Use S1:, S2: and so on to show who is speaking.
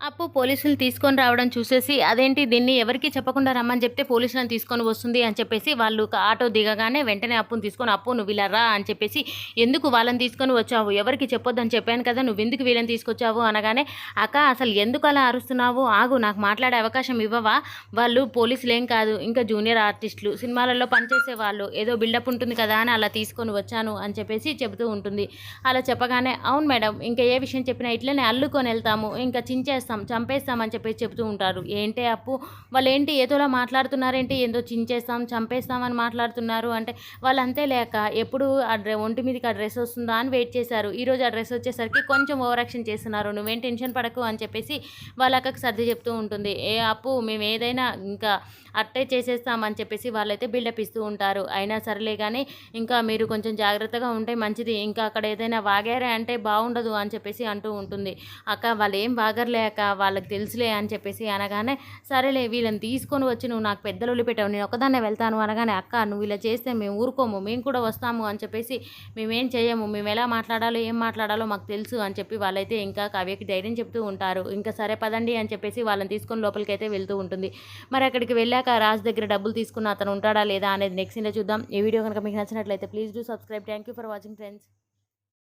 S1: అప్పు పోలీసులు తీసుకొని రావడం చూసేసి అదేంటి దీన్ని ఎవరికి చెప్పకుండా రమ్మని చెప్తే పోలీసులను తీసుకొని వస్తుంది అని చెప్పేసి వాళ్ళు ఆటో దిగగానే వెంటనే అప్పును తీసుకొని అప్పు నువ్వు ఇలా రా అని చెప్పేసి ఎందుకు వాళ్ళని తీసుకొని వచ్చావు? ఎవరికి చెప్పొద్దని చెప్పాను కదా నువ్వు ఎందుకు వీళ్ళని తీసుకొచ్చావు? అనగానే అక్క అసలు ఎందుకు అలా అరుస్తున్నావు? ఆగు నాకు మాట్లాడే అవకాశం ఇవ్వవా? వాళ్ళు పోలీసులు ఏం కాదు ఇంకా జూనియర్ ఆర్టిస్టులు సినిమాలలో పనిచేసే వాళ్ళు ఏదో బిల్డప్ ఉంటుంది కదా అని అలా తీసుకొని వచ్చాను అని చెప్పేసి చెబుతూ ఉంటుంది. అలా చెప్పగానే అవును మేడం ఇంకా ఏ విషయం చెప్పినా ఇట్లనే అల్లుకొని వెళ్తాము ఇంకా చంపేస్తాం చంపేస్తామని చెప్పేసి చెప్తూ ఉంటారు. ఏంటి అప్పు? వాళ్ళు ఏంటి ఏదోలా మాట్లాడుతున్నారేంటి? ఏందో చించేస్తాం చంపేస్తామని మాట్లాడుతున్నారు అంటే వాళ్ళు అంతే లేక ఎప్పుడు ఆ డ్రె ఒంటి మీదకి ఆ డ్రెస్ వస్తుందా అని వెయిట్ చేశారు. ఈరోజు ఆ డ్రెస్ వచ్చేసరికి కొంచెం ఓవర్ యాక్షన్ చేస్తున్నారు. నువ్వేం టెన్షన్ పడకు అని చెప్పేసి వాళ్ళ అక్కకి సర్ది చెప్తూ ఉంటుంది. ఏ అప్పు? మేము ఏదైనా ఇంకా అట్టే చేసేస్తామని చెప్పేసి వాళ్ళైతే బిల్డప్ ఇస్తూ ఉంటారు. అయినా సరేలే కానీ ఇంకా మీరు కొంచెం జాగ్రత్తగా ఉంటే మంచిది. ఇంకా అక్కడ ఏదైనా వాగారే అంటే బాగుండదు అని చెప్పేసి అంటూ ఉంటుంది. అక్క వాళ్ళు ఏం వాగర్లేక వాళ్ళకి తెలుసులే అని చెప్పేసి అనగానే సరేలే వీళ్ళని తీసుకొని వచ్చి నువ్వు నాకు పెద్దలు వదిలిపెట్టావు నేను ఒకదాన్నే వెళ్తాను అనగానే అక్క నువ్వు ఇలా చేస్తే మేము ఊరుకోము మేము కూడా వస్తాము అని చెప్పేసి మేమేం చేయము మేము ఎలా మాట్లాడాలో ఏం మాట్లాడాలో మాకు తెలుసు అని చెప్పి వాళ్ళైతే ఇంకా కావ్యకి ధైర్యం చెప్తూ ఉంటారు. ఇంకా సరే పదండి అని చెప్పేసి వాళ్ళని తీసుకొని లోపలికి అయితే వెళ్తూ ఉంటుంది. మరి అక్కడికి వెళ్ళాక రాజ్ దగ్గర డబ్బులు తీసుకున్న అతను ఉంటాడా లేదా అనేది నెక్స్ట్ ఇంట్లో చూద్దాం. ఈ వీడియో కనుక మీకు నచ్చినట్లయితే please do subscribe. Thank you for watching friends.